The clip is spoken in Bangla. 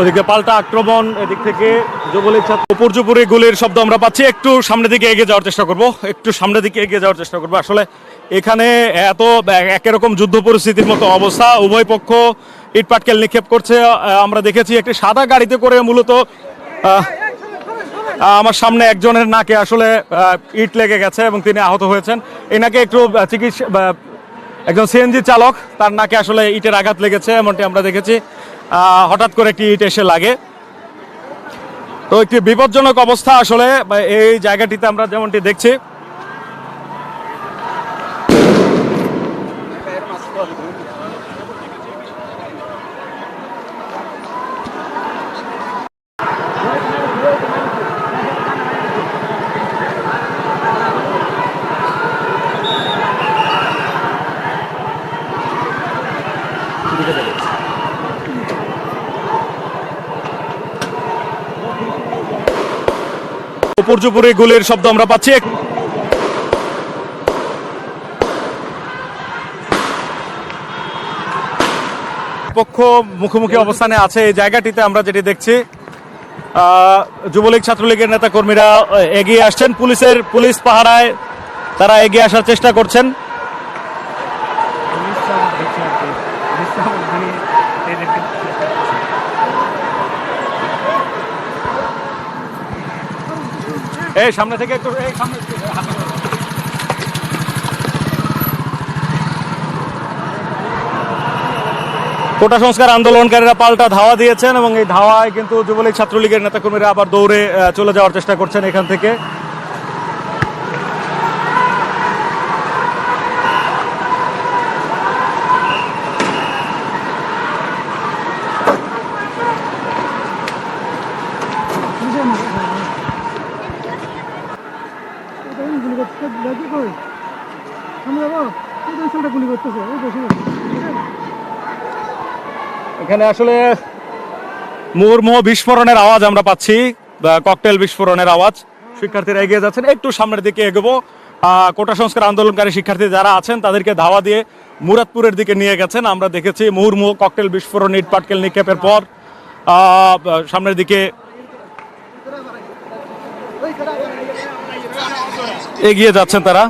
ওদিকে পাল্টা আক্রমণ, এদিক থেকে যুবলীগ ছাত্র উপর্যুপুরে গুলির শব্দ আমরা পাচ্ছি। একটু সামনের দিকে এগিয়ে যাওয়ার চেষ্টা করব, একটু সামনের দিকে এগিয়ে যাওয়ার চেষ্টা করব। আসলে এখানে এত একই রকম যুদ্ধ পরিস্থিতির মতো অবস্থা, উভয় পক্ষ ইট পাটকেল নিক্ষেপ করছে। আমরা দেখেছি একটি সাদা গাড়িতে করে মূলত আমার সামনে একজনের নাকে আসলে ইট লেগে গেছে এবং তিনি আহত হয়েছেন। এনাকে একটু চিকিৎসা একজন সিএনজি চালক, তার নাকে আসলে ইটের আঘাত লেগেছে, এমনটি আমরা দেখেছি। হঠাৎ করে একটি ইট এসে লাগে। তো একটি বিপজ্জনক অবস্থা আসলে এই জায়গাটিতে আমরা যেমনটি দেখছি। উপর্যুপুরে গোলের শব্দ আমরা পাচ্ছি। পক্ষ মুখোমুখি অবস্থানে আছে এই জায়গাটিতে, আমরা যেটি দেখছি যুবলীগ ছাত্রলীগের নেতা কর্মীরা এগিয়ে আসছেন। পুলিশের পুলিশ পাহারায় তারা এগিয়ে আসার চেষ্টা করছেন। এই সামনে থেকে একটু, এই সামনে কোটা সংস্কার আন্দোলনকারীরা পাল্টা ধাওয়া দিয়েছেন এবং এই ধাওয়ায় কিন্তু যুবলীগ ছাত্রলীগের নেতাকর্মীরা আবার দৌড়ে চলে যাওয়ার চেষ্টা করছেন এখান থেকে। গুলি করতে এখানে আসলে মুহুর্মুহ বিস্ফোরণের আওয়াজ আমরা পাচ্ছি ককটেল বিস্ফোরণের আওয়াজ। শিক্ষার্থীরা এগিয়ে যাচ্ছেন, একটু সামনের দিকে এগোবো। কোটা সংস্কার আন্দোলনকারী শিক্ষার্থী যারা আছেন, তাদেরকে ধাওয়া দিয়ে মুরাদপুরের দিকে নিয়ে গেছেন। আমরা দেখেছি মুহুর্মুহ ককটেল বিস্ফোরণ ইট পাটকেল নিক্ষেপের পর সামনের দিকে এগিয়ে যাচ্ছেন তারা।